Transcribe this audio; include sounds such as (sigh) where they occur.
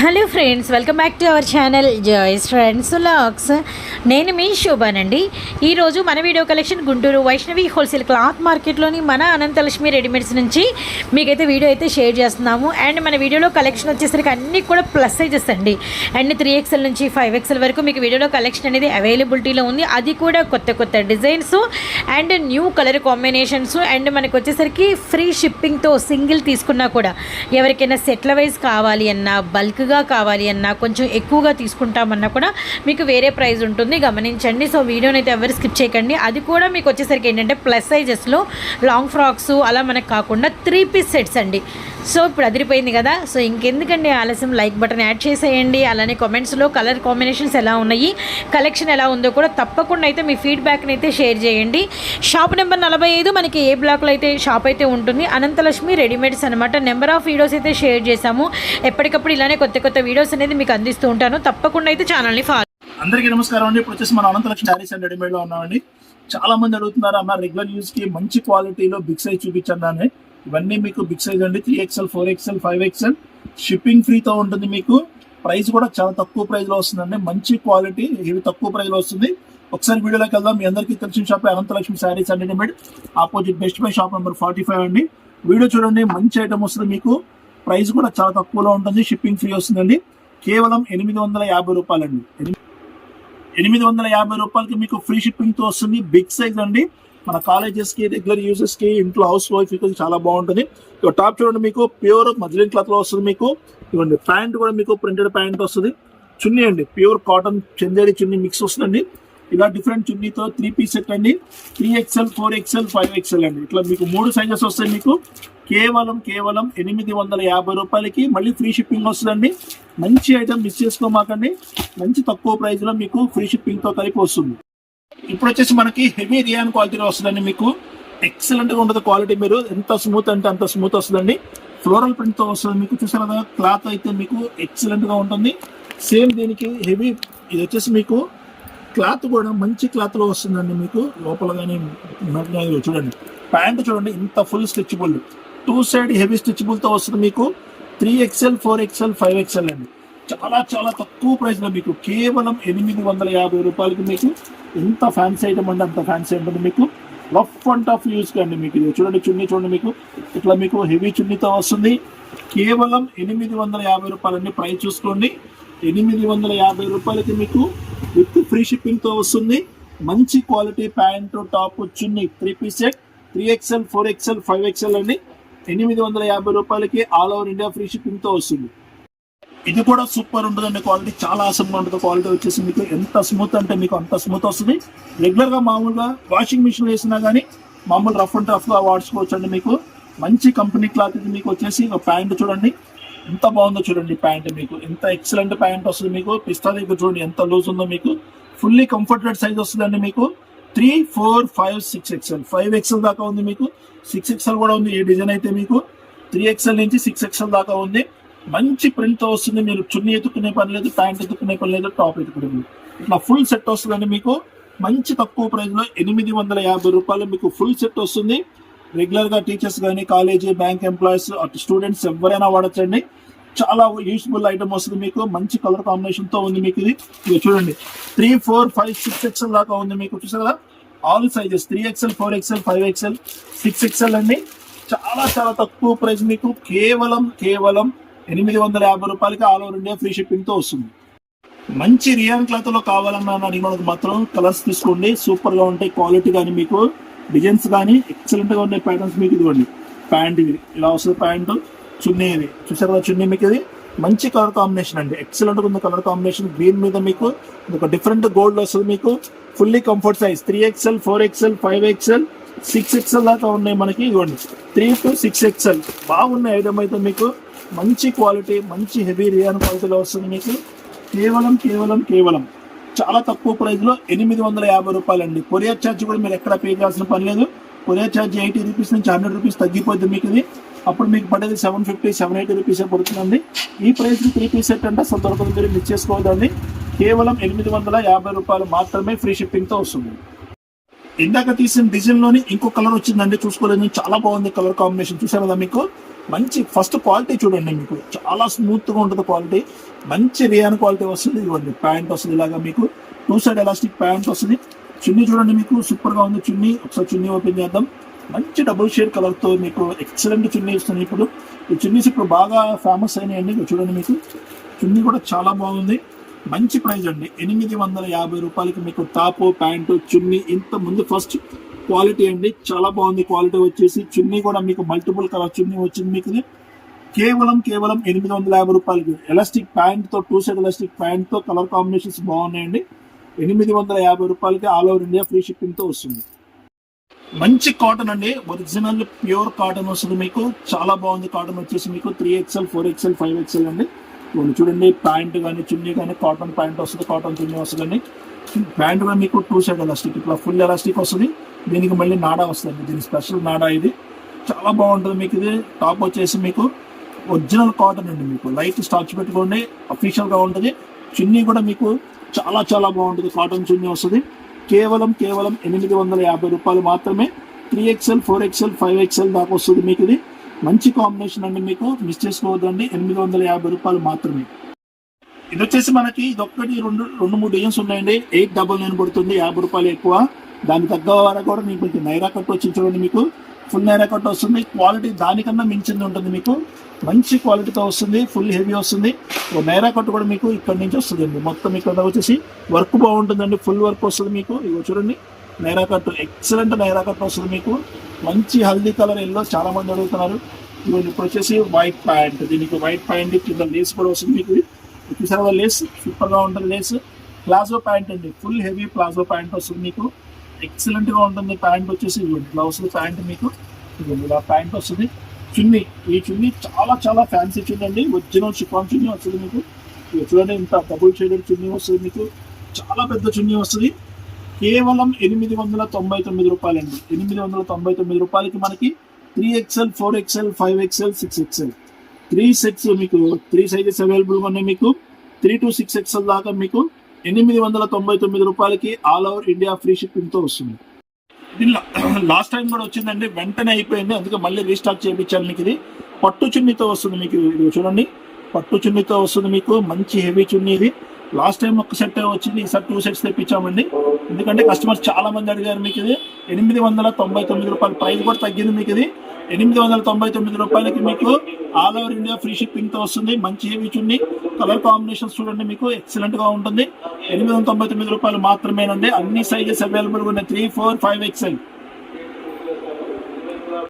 Hello friends welcome back to our channel Joyce friends లాక్స్ నేను మీ శోభానండి. ఈరోజు మన video collection Guntur Vaishnavi wholesale cloth మార్కెట్లోని మన అనంతలక్ష్మి రెడీమేడ్స్ నుంచి మీకైతే వీడియో అయితే షేర్ చేస్తున్నాము. అండ్ మన వీడియోలో కలెక్షన్ వచ్చేసరికి అన్నీ కూడా ప్లస్ సైజెస్ అండి. అండ్ త్రీ ఎక్స్ఎల్ నుంచి ఫైవ్ ఎక్స్ఎల్ వరకు మీకు వీడియోలో కలెక్షన్ అనేది అవైలబిలిటీలో ఉంది. అది కూడా కొత్త కొత్త designs and new colour combinations and మనకు వచ్చేసరికి ఫ్రీ షిప్పింగ్తో సింగిల్ తీసుకున్నా కూడా ఎవరికైనా సెట్ల వైజ్ కావాలి అన్నా బల్క్గా కావాలి అన్నా కొంచెం ఎక్కువగా తీసుకుంటామన్నా కూడా మీకు వేరే ప్రైస్ ఉంటుంది. గమనించండి. సో వీడియోని అయితే ఎవరు స్కిప్ చేయకండి. అది కూడా మీకు వచ్చేసరికి ఏంటంటే ప్లస్ సైజెస్లో లాంగ్ ఫ్రాక్స్ అలా మనకు కాకుండా త్రీ పీస్ సెట్స్ అండి. సో ఇప్పుడు అదిరిపోయింది కదా. సో ఇంకెందుకండి ఆలస్యం? లైక్ బటన్ యాడ్ చేసేయండి. అలానే కామెంట్స్లో కలర్ కాంబినేషన్స్ ఎలా ఉన్నాయి? కలెక్షన్ ఎలా ఉందో కూడా తప్పకుండా అయితే మీ ఫీడ్బ్యాక్ని అయితే షేర్ చేయండి. షాప్ నెంబర్ నలభై ఐదు మనకి ఏ బ్లాక్లో అయితే షాప్ అయితే ఉంటుంది? అనంతలక్ష్మి రెడీమేడ్స్ అనమాట నెంబర్ ఆఫ్ వీడియోస్ అయితే షేర్ చేశాము. ఎప్పటికప్పుడు ఇలానే కొత్త కొత్త వీడియోస్ అనేది మీకు అందిస్తూ ఉంటాను. తప్పకుండా అయితే ఛానల్ని ఫాలో అందరికీ నమస్కారం అండి. ఇప్పుడు వచ్చేసి మన అనంతలక్ష్మి శారీస్ అండ్ రెడీమేడ్లో ఉన్నామండి. చాలా మంది అడుగుతున్నారు అన్న రెగ్యులర్ యూజ్కి మంచి క్వాలిటీలో బిగ్ సైజ్ చూపించండి అని. ఇవన్నీ మీకు బిగ్ సైజ్ అండి. Three XL four XL five XL shipping ఫ్రీతో ఉంటుంది మీకు. ప్రైస్ కూడా చాలా తక్కువ ప్రైస్లో వస్తుందండి. మంచి క్వాలిటీ ఇవి తక్కువ ప్రైస్లో వస్తుంది. ఒకసారి వీడియోలోకి వెళ్దాం. మీ అందరికీ తెలిసిన shop Ananthalakshmi sarees and readymade. Opposite best buy shop number forty five అండి. వీడియో చూడండి. మంచి ఐటమ్ వస్తుంది మీకు. ప్రైస్ కూడా చాలా తక్కువలో ఉంటుంది. షిప్పింగ్ ఫ్రీ వస్తుందండి. కేవలం ఎనిమిది వందల యాభై రూపాయలండి. ఎనిమిది వందల యాభై రూపాయలకి మీకు ఫ్రీ షిప్పింగ్తో వస్తుంది. బిగ్ సైజ్ అండి. మన కాలేజెస్కి రెగ్యులర్ యూజెస్కి ఇంట్లో హౌస్ వైఫ్ చాలా బాగుంటుంది. ఇక టాప్ చూడండి మీకు ప్యూర్ మజ్లిన్ క్లాత్లో వస్తుంది మీకు. ఇవ్వండి ప్యాంట్ కూడా మీకు ప్రింటెడ్ ప్యాంట్ వస్తుంది. చున్నీ అండి pure cotton Chanderi chunni mix వస్తుందండి. ఇలా డిఫరెంట్ చున్నీతో త్రీ పీస్ సెట్ అండి. Three XL four XL five XL అండి. ఇట్లా మీకు మూడు సైజెస్ వస్తాయి మీకు. కేవలం కేవలం ఎనిమిది వందల యాభై రూపాయలకి మళ్ళీ ఫ్రీ షిప్పింగ్ వస్తుందండి. మంచి ఐటమ్ మిస్ చేసుకోమాకండి. మంచి తక్కువ ప్రైస్లో మీకు ఫ్రీ షిప్పింగ్తో కలిపి వస్తుంది. ఇప్పుడు వచ్చేసి మనకి హెవీ రియాన్ క్వాలిటీలో వస్తుందండి మీకు. ఎక్సలెంట్గా ఉంటుంది క్వాలిటీ మీరు. ఎంత స్మూత్ అంటే అంత స్మూత్ వస్తుందండి. ఫ్లోరల్ ప్రింట్తో వస్తుంది మీకు. చూసారు కదా క్లాత్ అయితే మీకు ఎక్సలెంట్గా ఉంటుంది. సేమ్ దీనికి హెవీ ఇది వచ్చేసి మీకు క్లాత్ కూడా మంచి క్లాత్లో వస్తుందండి మీకు. లోపల కానీ చూడండి. ప్యాంట్ చూడండి ఇంత full stitchable two side heavy స్ట్రెచబుల్తో వస్తుంది మీకు. Three XL four XL five XL అండి. చాలా చాలా తక్కువ ప్రైస్లో మీకు కేవలం ఎనిమిది వందల యాభై రూపాయలకి మీకు ఎంత ఫ్యాన్సీ ఐటమ్ అంటే అంత ఫ్యాన్సీ ఉంటుంది మీకు. రఫ్ అండ్ టఫ్ యూస్ కండి మీకు ఇది. చూడండి చున్నీ చూడండి మీకు. ఇట్లా మీకు హెవీ చున్నీతో వస్తుంది. కేవలం ఎనిమిది వందల యాభై రూపాయలండి ప్రైస్ చూసుకోండి. ఎనిమిది వందల యాభై రూపాయలకి మీకు విత్ ఫ్రీ షిప్పింగ్తో వస్తుంది. మంచి క్వాలిటీ ప్యాంట్ టాప్ చున్నీ three piece set three XL four XL five XL అండి. ఎనిమిది వందల యాభై రూపాయలకి ఆల్ ఓవర్ ఇండియా ఫ్రీ షిప్పింగ్తో వస్తుంది. ఇది కూడా సూపర్ ఉంటుందండి క్వాలిటీ. చాలా ఆసంగా ఉంటుంది. క్వాలిటీ వచ్చేసి మీకు ఎంత స్మూత్ అంటే మీకు అంత స్మూత్ వస్తుంది. రెగ్యులర్గా మామూలుగా వాషింగ్ మిషన్ వేసినా కానీ మామూలు రఫ్ అండ్ రఫ్గా వాడుకోవచ్చు అండి మీకు. మంచి కంపెనీ క్లాత్ ఇది మీకు వచ్చేసి ఒక ప్యాంట్ చూడండి. ఎంత బాగుందో చూడండి ప్యాంట్ మీకు. ఎంత ఎక్సలెంట్ ప్యాంట్ వస్తుంది మీకు. పిస్తా దగ్గర చూడండి ఎంత లూజ్ ఉందో మీకు. ఫుల్లీ కంఫర్టెడ్ సైజ్ వస్తుందండి మీకు. Three four five six XL five XL దాకా ఉంది మీకు. సిక్స్ ఎక్స్ఎల్ కూడా ఉంది. ఈ డిజైన్ అయితే మీకు. త్రీ ఎక్స్ఎల్ నుంచి సిక్స్ ఎక్స్ఎల్ దాకా ఉంది. మంచి ప్రింట్తో వస్తుంది మీరు చున్నీ ఎత్తుకునే పని లేదు ప్యాంట్ ఎత్తుకునే పని లేదు టాప్ ఎత్తుకునే పని ఇట్లా ఫుల్ సెట్ వస్తుందండి మీకు. మంచి తక్కువ ప్రైస్లో ఎనిమిది వందల యాభై రూపాయలు మీకు ఫుల్ సెట్ వస్తుంది. రెగ్యులర్గా టీచర్స్ కానీ కాలేజీ బ్యాంక్ ఎంప్లాయీస్ అటు స్టూడెంట్స్ ఎవరైనా వాడచ్చండి. చాలా యూస్ఫుల్ ఐటమ్ వస్తుంది మీకు. మంచి కలర్ కాంబినేషన్తో ఉంది మీకు ఇది. ఇక చూడండి. Three four five six XL దాకా ఉంది మీకు. చూసారు కదా? All sizes three XL four XL five XL six XL అండి. చాలా చాలా తక్కువ ప్రైస్ మీకు. కేవలం కేవలం ఎనిమిది వందల యాభై రూపాయలకి ఆల్ ఓవర్ ఇండియా ఫ్రీ షిప్పింగ్తో వస్తుంది. మంచి రియాన్ క్లాత్లో కావాలన్నా అడిగినకు మాత్రం కలర్స్ తీసుకోండి. సూపర్గా ఉంటాయి క్వాలిటీ కానీ మీకు డిజైన్స్ కానీ ఎక్సలెంట్గా ఉన్నాయి ప్యాటర్న్స్ మీకు ఇదిగోండి. ప్యాంట్ ఇది ఇలా వస్తుంది ప్యాంట్. చున్నీ ఇది చూసారు కదా చున్నీ మీకు ఇది? మంచి కలర్ కాంబినేషన్ అండి. ఎక్సలెంట్ ఉంది కలర్ కాంబినేషన్. గ్రీన్ మీద మీకు ఒక డిఫరెంట్ గోల్డ్ వస్తుంది మీకు. Fully comfort size three XL four XL five XL six XL దాకా ఉన్నాయి మనకి. ఇవ్వండి త్రీ టు సిక్స్ ఎక్స్ఎల్ బాగున్నాయి ఐటమ్ అయితే మీకు. మంచి క్వాలిటీ మంచి హెవీ రియాన్ క్వాలిటీలో వస్తుంది మీకు. కేవలం కేవలం కేవలం. చాలా తక్కువ ప్రైస్లో ఎనిమిది వందల యాభై రూపాయలు అండి కొరియర్ ఛార్జ్ కూడా మీరు ఎక్కడ పే చేయాల్సిన పని లేదు. కొరియర్ ఛార్జ్ ఎయిటీ రూపీస్ నుంచి హండ్రెడ్ రూపీస్ తగ్గిపోద్ది మీకు ఇది. అప్పుడు మీకు పడేది seven fifty seven eighty rupees పడుతుందండి. ఈ ప్రైస్ త్రీ పీస్ సెట్ అంటే అసలు దొరకదు మీరు మిస్ చేసుకోవద్దండి. కేవలం ఎనిమిది వందల యాభై రూపాయలు మాత్రమే ఫ్రీ షిప్పింగ్తో వస్తుంది. ఇందాక తీసిన డిజైన్లోని ఇంకో కలర్ వచ్చిందండి చూసుకోలేదు. చాలా బాగుంది కలర్ కాంబినేషన్ చూసాను కదా మీకు? మంచి ఫస్ట్ క్వాలిటీ చూడండి మీకు. చాలా స్మూత్గా ఉంటుంది క్వాలిటీ మంచి రియాన్ క్వాలిటీ వస్తుంది. ఇవ్వండి ప్యాంట్ వస్తుంది ఇలాగా మీకు. టూ సైడ్ ఎలాస్టిక్ ప్యాంట్ వస్తుంది. చున్నీ చూడండి మీకు సూపర్గా ఉంది చున్నీ. ఒకసారి చున్నీ ఓపెన్ చేద్దాం. మంచి డబుల్ షేడ్ కలర్తో మీకు ఎక్సలెంట్ చున్నీ ఇస్తుంది ఇప్పుడు. ఈ చున్నీస్ ఇప్పుడు బాగా ఫేమస్ అయినాయండి. చూడండి మీకు. చున్నీ కూడా చాలా బాగుంది. మంచి ప్రైస్ అండి. ఎనిమిది వందల యాభై రూపాయలకి మీకు టాపు ప్యాంటు చున్నీ ఇంత ముందు ఫస్ట్ క్వాలిటీ అండి. చాలా బాగుంది క్వాలిటీ వచ్చేసి. చున్నీ కూడా మీకు మల్టిపుల్ కలర్ చున్నీ వచ్చింది మీకు. కేవలం కేవలం ఎనిమిది వందల యాభై రూపాయలకి. ఎలాస్టిక్ ప్యాంట్తో టూ సైడ్ ఎలాస్టిక్ ప్యాంట్తో కలర్ కాంబినేషన్స్ బాగున్నాయండి. ఎనిమిది వందల యాభై రూపాయలకి ఆల్ ఓవర్ ఇండియా ఫ్రీ షిప్పింగ్తో వస్తుంది. మంచి కాటన్ అండి. ఒరిజినల్ ప్యూర్ కాటన్ వస్తుంది మీకు. చాలా బాగుంది కాటన్ వచ్చేసి మీకు. Three XL four XL five XL అండి. ఇవన్నీ చూడండి ప్యాంట్ కానీ చున్నీ కానీ కాటన్ ప్యాంట్ వస్తుంది కాటన్ చున్నీ వస్తుందండి ప్యాంట్ కూడా మీకు టూ సైడ్ ఎలాస్టిక్ ఇట్లా ఫుల్ ఎలాస్టిక్ వస్తుంది. దీనికి మళ్ళీ నాడా వస్తుంది దీని స్పెషల్ నాడా ఇది. చాలా బాగుంటుంది మీకు ఇది. టాప్ వచ్చేసి మీకు ఒరిజినల్ కాటన్ అండి మీకు. లైట్ స్టార్చ్ పెట్టుకోండి అఫీషియల్గా ఉంటుంది. చున్నీ కూడా మీకు చాలా చాలా బాగుంటుంది. కాటన్ చున్నీ వస్తుంది. కేవలం కేవలం ఎనిమిది వందల యాభై రూపాయలు మాత్రమే. Three XL four XL five XL దాకా వస్తుంది మీకు ఇది. మంచి కాంబినేషన్ అండి మీకు. మిస్ చేసుకోవద్దండి. ఎనిమిది వందల యాభై రూపాయలు మాత్రమే. ఇది వచ్చేసి మనకి ఇది ఒక్కటి రెండు రెండు మూడు డిజైన్స్ ఉన్నాయండి. ఎయిట్ డబల్ నైన్ పడుతుంది. యాభై రూపాయలు ఎక్కువ. దాని తగ్గ వరకు కూడా మీకు కొంచెం నైరా కట్ వచ్చి చూడండి మీకు. ఫుల్ నైరా కట్ వస్తుంది. క్వాలిటీ దానికన్నా మించింది ఉంటుంది మీకు. మంచి క్వాలిటీతో వస్తుంది. ఫుల్ హెవీ వస్తుంది. ఓ నైరా కట్ కూడా మీకు ఇక్కడ నుంచి వస్తుందండి. మొత్తం ఇక్కడ వచ్చేసి వర్క్ బాగుంటుందండి. ఫుల్ వర్క్ వస్తుంది మీకు. ఇవి చూడండి. Naira cut excellent Naira cut వస్తుంది మీకు. మంచి హల్దీ కలర్ ఎల్లో చాలా మంది అడుగుతున్నారు. ఇవన్నీ ఇప్పుడు వచ్చేసి వైట్ ప్యాంట్ దీనికి వైట్ ప్యాంట్ కింద లేస్ కూడా వస్తుంది మీకు. చూసారా లేస్ సూపర్గా ఉంటుంది లేస్ ప్లాజో ప్యాంట్ అండి. ఫుల్ హెవీ ప్లాజో ప్యాంట్ వస్తుంది మీకు. ఎక్సలెంట్గా ఉంటుంది ప్యాంట్ వచ్చేసి. బ్లౌజ్ ప్యాంట్ మీకు. ఇలా ప్యాంట్ వస్తుంది. చున్నీ ఈ చున్నీ చాలా చాలా ఫ్యాన్సీ చున్నీ అండి. ఒరిజినల్ షిఫాన్ చున్నీ వస్తుంది మీకు. ఇదిగో చూడండి ఇంత డబుల్ షేడెడ్ చున్నీ వస్తుంది మీకు. చాలా పెద్ద చున్నీ వస్తుంది. కేవలం ఎనిమిది వందల తొంభై తొమ్మిది రూపాయలండి. ఎనిమిది వందల తొంభై తొమ్మిది రూపాయలకి మనకి three XL four XL five XL six XL three sets మీకు త్రీ సైజెస్ అవైలబుల్ ఉన్నాయి మీకు. త్రీ టు సిక్స్ ఎక్స్ఎల్ దాకా మీకు ఎనిమిది వందల తొంభై తొమ్మిది రూపాయలకి ఆల్ ఓవర్ ఇండియా ఫ్రీ షిప్పింగ్తో వస్తుంది. లాస్ట్ టైం (clears throat) కూడా వచ్చిందండి వెంటనే అయిపోయింది. అందుకే మళ్ళీ రీస్టాక్ చేయించాను మీకు ఇది. పట్టు చున్నీతో వస్తుంది మీకు ఇది చూడండి. పట్టు చున్నీతో వస్తుంది మీకు. మంచి హెవీ చున్నీ ఇది. లాస్ట్ టైం ఒక సెట్ వచ్చింది ఈసారి టూ సెట్స్ తెప్పించామండి. ఎందుకంటే కస్టమర్స్ చాలా మంది అడిగారు మీకు ఇది. ఎనిమిది వందల తొంభై తొమ్మిది రూపాయలు ప్రైస్ కూడా తగ్గింది మీకు ఇది. ఎనిమిది వందల తొంభై తొమ్మిది రూపాయలకి మీకు ఆల్ ఓవర్ ఇండియా ఫ్రీ షిప్పింగ్తో వస్తుంది. మంచి హెవీ చున్నీ. కలర్ కాంబినేషన్స్ చూడండి మీకు ఎక్సలెంట్గా ఉంటుంది. ఎనిమిది వందల తొంభై తొమ్మిది రూపాయలు మాత్రమేనండి. అన్ని సైజెస్ అవైలబుల్ ఉన్నాయి. Three four five XL